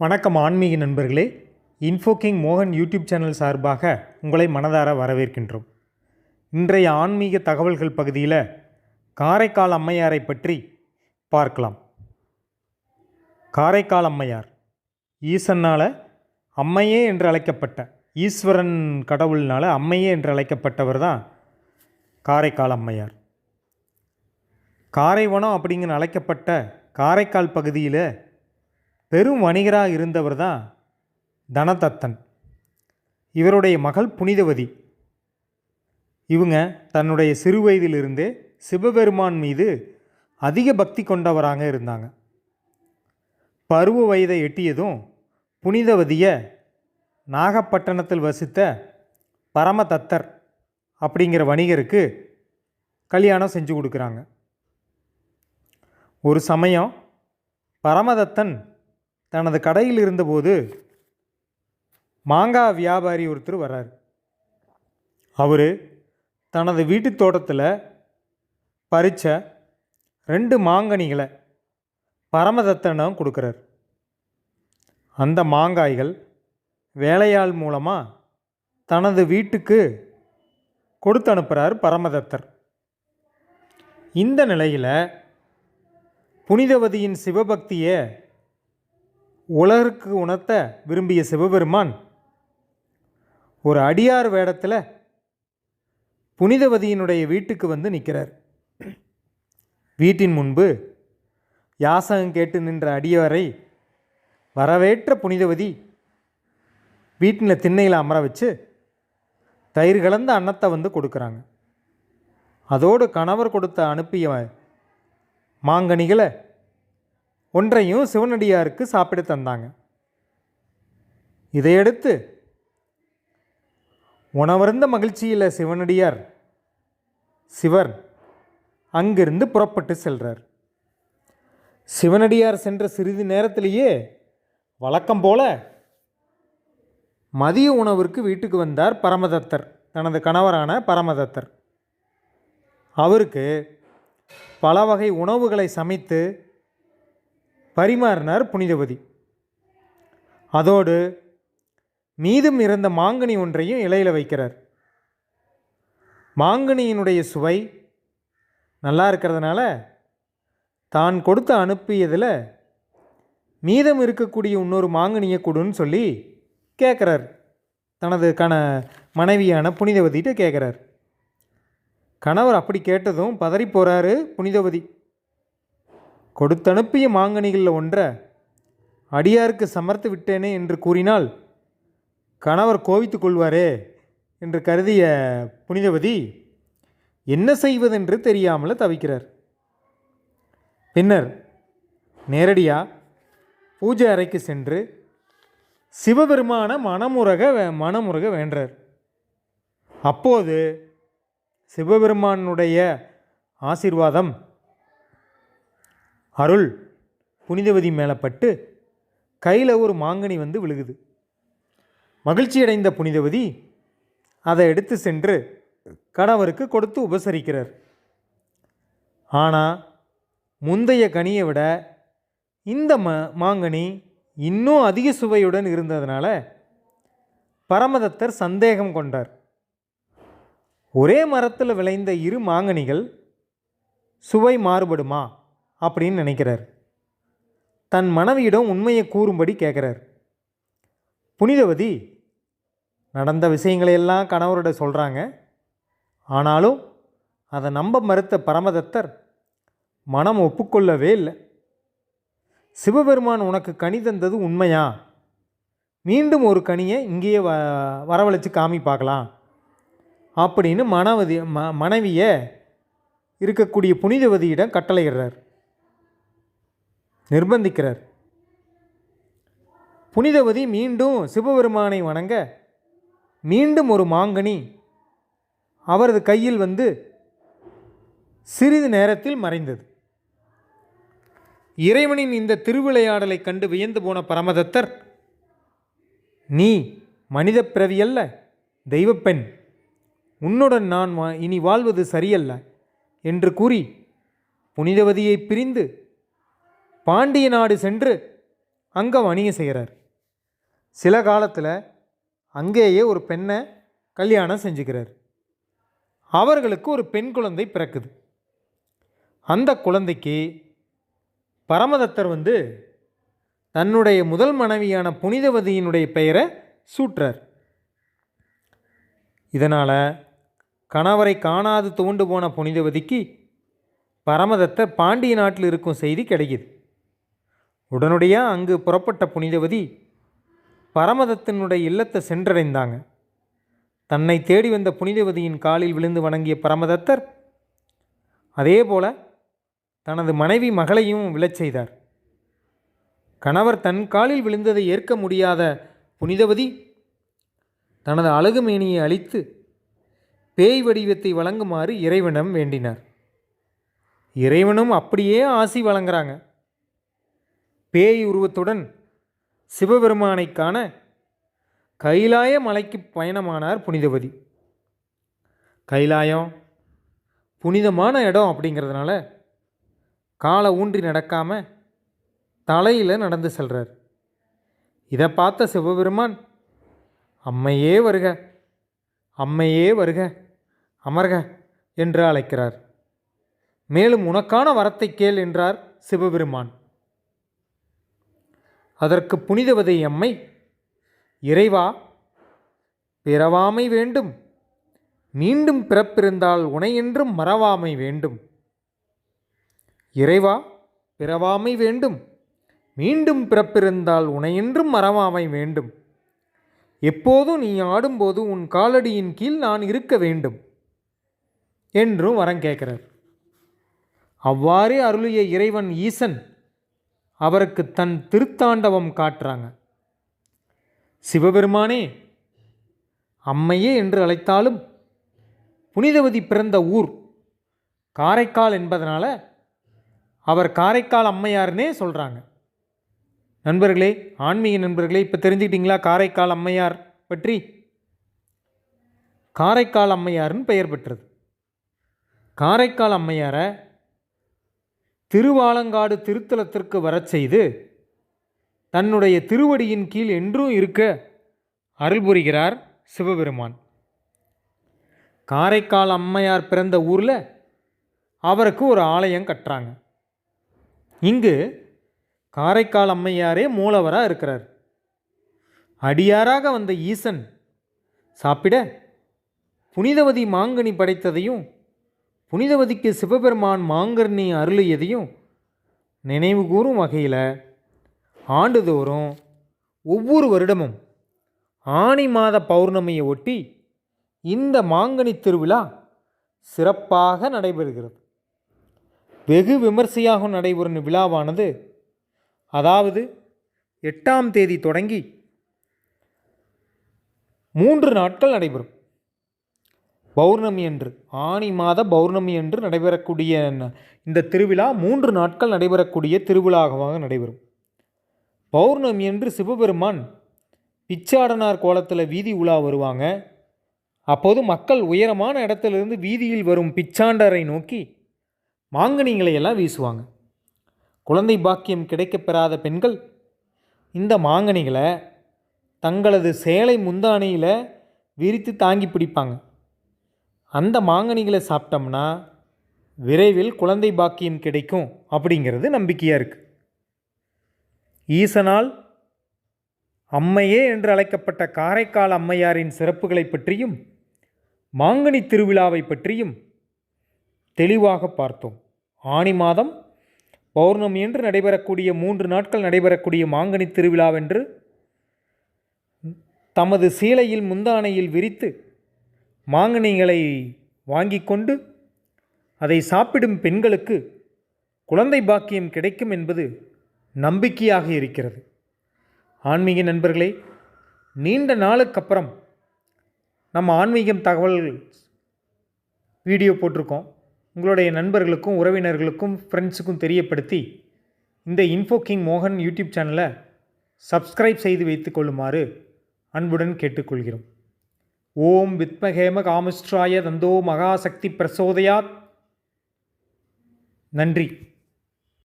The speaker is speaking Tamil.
வணக்கம் ஆன்மீக நண்பர்களே. இன்ஃபோகிங் மோகன் யூடியூப் சேனல் சார்பாக உங்களை மனதார வரவேற்கின்றோம். இன்றைய ஆன்மீக தகவல்கள் பகுதியில் காரைக்கால் அம்மையாரை பற்றி பார்க்கலாம். காரைக்கால் அம்மையார் ஈசனால் அம்மையே என்று அழைக்கப்பட்ட ஈஸ்வரன் கடவுள்னால் அம்மையே என்று அழைக்கப்பட்டவர் தான் காரைக்கால் அம்மையார். காரைவனம் அப்படிங்கிற அழைக்கப்பட்ட காரைக்கால் பகுதியில் பெரும் வணிகராக இருந்தவர் தான் தனதத்தன். இவருடைய மகள் புனிதவதி. இவங்க தன்னுடைய சிறு வயதிலிருந்தே சிவபெருமான் மீது அதிக பக்தி கொண்டவராக இருந்தாங்க. பருவ வயதை எட்டியதும் புனிதவதியை நாகப்பட்டினத்தில் வசித்த பரமதத்தர் அப்படிங்கிற வணிகருக்கு கல்யாணம் செஞ்சு கொடுக்குறாங்க. ஒரு சமயம் பரமதத்தன் தனது கடையில் இருந்தபோது மாங்காய் வியாபாரி ஒருத்தர் வர்றார். அவர் தனது வீட்டு தோட்டத்தில் பறித்த ரெண்டு மாங்கனிகளை பரமதத்தனம் கொடுக்குறார். அந்த மாங்காய்கள் வேலையாள் மூலமாக தனது வீட்டுக்கு கொடுத்து அனுப்புகிறார் பரமதத்தர். இந்த நிலையில் புனிதவதியின் சிவபக்தியை உலகிற்கு உணர்த்த விரும்பிய சிவபெருமான் ஒரு அடியார் வேடத்தில் புனிதவதியினுடைய வீட்டுக்கு வந்து நிற்கிறார் வீட்டின் முன்பு யாசகம் கேட்டு நின்ற அடியாரை வரவேற்ற புனிதவதி வீட்டில் திண்ணையில் அமர வச்சு தயிர் கலந்த அன்னத்தை வந்து கொடுக்குறாங்க. அதோடு கணவர் கொடுத்த அனுப்பிய மாங்கனிகளை ஒன்றையும் சிவனடியாருக்கு சாப்பிட தந்தாங்க. இதையடுத்து உணவருந்த மகிழ்ச்சியில் சிவனடியார் சிவர் அங்கிருந்து புறப்பட்டு செல்றார். சிவனடியார் சென்ற சிறிது நேரத்திலேயே வழக்கம் போல மதிய உணவிற்கு வீட்டுக்கு வந்தார் பரமதத்தர் தனது கணவரான பரமதத்தர். அவருக்கு பல வகை உணவுகளை சமைத்து பரிமாறினார் புனிதவதி அதோடு மீதம் இருந்த மாங்கனி ஒன்றையும் இலையில் வைக்கிறார். மாங்கனியினுடைய சுவை நல்லா இருக்கிறதுனால தான் கொடுத்து அனுப்பியதில் மீதம் இருக்கக்கூடிய இன்னொரு மாங்கனியை கொடுன்னு சொல்லி கேட்குறார் தனது கண மனைவியான புனிதவதிகிட்ட கேட்குறார் கணவர் அப்படி கேட்டதும் பதறி போகிறாரு புனிதவதி கொடுத்தனுப்பிய மாங்கனிகளில் ஒன்றை அடியாருக்கு சமர்த்து விட்டேனே என்று கூறினால் கணவர் கோவித்து கொள்வாரே என்று கருதிய புனிதவதி என்ன செய்வதென்று தெரியாமல் தவிக்கிறார். பின்னர் நேரடியாக பூஜை அறைக்கு சென்று சிவபெருமான மனமுறக வே- மனமுறக வேண்டார். அப்போது சிவபெருமானுடைய ஆசீர்வாதம் அருள் புனிதவதி மேலே பட்டு கையில் ஒரு மாங்கனி வந்து விழுகுது. மகிழ்ச்சியடைந்த புனிதவதி அதை எடுத்து சென்று கணவருக்கு கொடுத்து உபசரிக்கிறார். ஆனால் முந்தைய கனியை விட இந்த ம மாங்கனி இன்னும் அதிக சுவையுடன் இருந்ததுனால பரமதத்தர் சந்தேகம் கொண்டார். ஒரே மரத்தில் விளைந்த இரு மாங்கனிகள் சுவை மாறுபடுமா? அப்படின்னு நினைக்கிறார். தன் மனைவியிடம் உண்மையை கூறும்படி கேட்குறார். புனிதவதி நடந்த விஷயங்களையெல்லாம் கணவரோட சொல்கிறாங்க ஆனாலும் அதை நம்ப மறுத்த பரமதத்தர் மனம் ஒப்புக்கொள்ளவே இல்லை. சிவபெருமான் உனக்கு கனி தந்தது உண்மையா? மீண்டும் ஒரு கனியை இங்கேயே வ வரவழைச்சு காமி பார்க்கலாம். அப்படின்னு மனவதி ம மனைவியை இருக்கக்கூடிய புனிதவதியிடம் கட்டளையிடுறார். நிர்பந்திக்கிறார். புனிதவதி மீண்டும் சிவபெருமானை வணங்க மீண்டும் ஒரு மாங்கனி அவரது கையில் வந்து சிறிது நேரத்தில் மறைந்தது. இறைவனின் இந்த திருவிளையாடலை கண்டு வியந்து போன பரமதத்தர் நீ மனித பிறவியல்ல தெய்வப்பெண். உன்னுடன் நான் வா- இனி வாழ்வது சரியல்ல என்று கூறி புனிதவதியை பிரிந்து பாண்டிய நாடு சென்று அங்கே வணிகம் செய்கிறார். சில காலத்தில் அங்கேயே ஒரு பெண்ணை கல்யாணம் செஞ்சுக்கிறார். அவர்களுக்கு ஒரு பெண் குழந்தை பிறக்குது. அந்த குழந்தைக்கு பரமதத்தர் வந்து தன்னுடைய முதல் மனைவியான புனிதவதியினுடைய பெயரை சூட்டுறார். இதனால் கணவரை காணாது துவண்டு போன புனிதவதிக்கு பரமதத்தர் பாண்டிய நாட்டில் இருக்கும் செய்தி கிடைக்கிது. உடனடியாக அங்கு புறப்பட்ட புனிதவதி பரமதத்தினுடைய இல்லத்தை சென்றடைந்தாங்க. தன்னை தேடி வந்த புனிதவதியின் காலில் விழுந்து வணங்கிய பரமதத்தர் அதே போல தனது மனைவி மகளையும் விழச் செய்தார். கணவர் தன் காலில் விழுந்ததை ஏற்க முடியாத புனிதவதி தனது அழகு மேனியை அழித்து பேய் வடிவத்தை வழங்குமாறு இறைவனம் வேண்டினார். இறைவனும் அப்படியே ஆசி வழங்குறாங்க. பேய் உருவத்துடன் சிவபெருமானை காண கைலாய மலைக்கு பயணமானார் புனிதவதி. கைலாயம் புனிதமான இடம் அப்படிங்கிறதுனால காலை ஊன்றி நடக்காமல் தலையில் நடந்து செல்கிறார் இதை பார்த்த சிவபெருமான் அம்மையே வருக அம்மையே வருக அமர்க என்று அழைக்கிறார். மேலும் உனக்கான வரத்தை கேள் என்றார் சிவபெருமான். அதற்கு புனிதவதை அம்மை இறைவா பிறவாமை வேண்டும். மீண்டும் பிறப்பிருந்தால் உனையென்றும் மறவாமை வேண்டும். இறைவா பிறவாமை வேண்டும். மீண்டும் பிறப்பிருந்தால் உனையென்றும் மறவாமை வேண்டும். எப்போதும் நீ ஆடும்போது உன் காலடியின் கீழ் நான் இருக்க வேண்டும். என்றும் வரம் கேட்கிறார். அவ்வாறே அருளிய இறைவன் ஈசன் அவருக்கு தன் திருத்தாண்டவம் காட்டுறாங்க. சிவபெருமானே அம்மையே என்று அழைத்தாலும் புனிதவதி பிறந்த ஊர் காரைக்கால் என்பதனால் அவர் காரைக்கால் அம்மையார்னே சொல்கிறாங்க நண்பர்களே ஆன்மீக நண்பர்களே இப்போ தெரிஞ்சுக்கிட்டீங்களா காரைக்கால் அம்மையார் பற்றி? காரைக்கால் அம்மையார்னு பெயர் பெற்றது. காரைக்கால் அம்மையாரை திருவாலங்காடு திருத்தலத்திற்கு வரச் செய்து தன்னுடைய திருவடியின் கீழ் என்றும் இருக்க அருள் புரிகிறார் சிவபெருமான். காரைக்கால் அம்மையார் பிறந்த ஊரில் அவருக்கு ஒரு ஆலயம் கட்டுறாங்க. இங்கு காரைக்கால் அம்மையாரே மூலவராக இருக்கிறார். அடியாராக வந்த ஈசன் சாப்பிட புனிதவதி மாங்கனி படைத்ததையும் புனிதவதிக்கு சிவபெருமான் மாங்கனி அருளியதையும் நினைவு கூறும் வகையில் ஆண்டுதோறும் ஒவ்வொரு வருடமும் ஆனி மாத பௌர்ணமியை ஒட்டி இந்த மாங்கனி திருவிழா சிறப்பாக நடைபெறுகிறது. வெகு விமர்சையாக நடைபெறும் விழாவானது அதாவது எட்டாம் தேதி தொடங்கி மூன்று நாட்கள் நடைபெறும். பௌர்ணமி அன்று ஆனி மாத பௌர்ணமி அன்று நடைபெறக்கூடிய இந்த திருவிழா மூன்று நாட்கள் நடைபெறக்கூடிய திருவிழாவாக நடைபெறும். பௌர்ணமி அன்று சிவபெருமான் பிச்சாடனார் கோலத்தில் வீதி உலா வருவாங்க. அப்போது மக்கள் உயரமான இடத்திலிருந்து வீதியில் வரும் பிச்சாண்டரை நோக்கி மாங்கனிகளை எல்லாம் வீசுவாங்க. குழந்தை பாக்கியம் கிடைக்கப் பெறாத பெண்கள் இந்த மாங்கனிகளை தங்களது சேலை முந்தானையில் விரித்து தாங்கி பிடிப்பாங்க. அந்த மாங்கனிகளை சாப்பிட்டோம்னா விரைவில் குழந்தை பாக்கியம் கிடைக்கும் அப்படிங்கிறது நம்பிக்கையாக இருக்குது ஈசனால் அம்மையே என்று அழைக்கப்பட்ட காரைக்கால் அம்மையாரின் சிறப்புகளை பற்றியும் மாங்கனி திருவிழாவை பற்றியும் தெளிவாக பார்த்தோம். ஆனி மாதம் பௌர்ணமி என்று நடைபெறக்கூடிய மூன்று நாட்கள் நடைபெறக்கூடிய மாங்கனி திருவிழாவென்று தமது சீலையில் முந்தானையில் விரித்து மாங்கனிகளை வாங்கி கொண்டு அதை சாப்பிடும் பெண்களுக்கு குழந்தை பாக்கியம் கிடைக்கும் என்பது நம்பிக்கையாக இருக்கிறது. ஆன்மீக நண்பர்களே நீண்ட நாளுக்கு அப்புறம் நம்ம ஆன்மீகம் தகவல்கள் வீடியோ போட்டிருக்கோம். உங்களுடைய நண்பர்களுக்கும் உறவினர்களுக்கும் ஃப்ரெண்ட்ஸுக்கும் தெரியப்படுத்தி இந்த இன்ஃபோ கிங் மோகன் யூடியூப் சேனலை சப்ஸ்கிரைப் செய்து வைத்துக் கொள்ளுமாறு அன்புடன் கேட்டுக்கொள்கிறோம். ஓம் வித்மகேம காமஸ்ட்ராய தந்தோ மகாசக்தி பிரசோதயாத். நன்றி.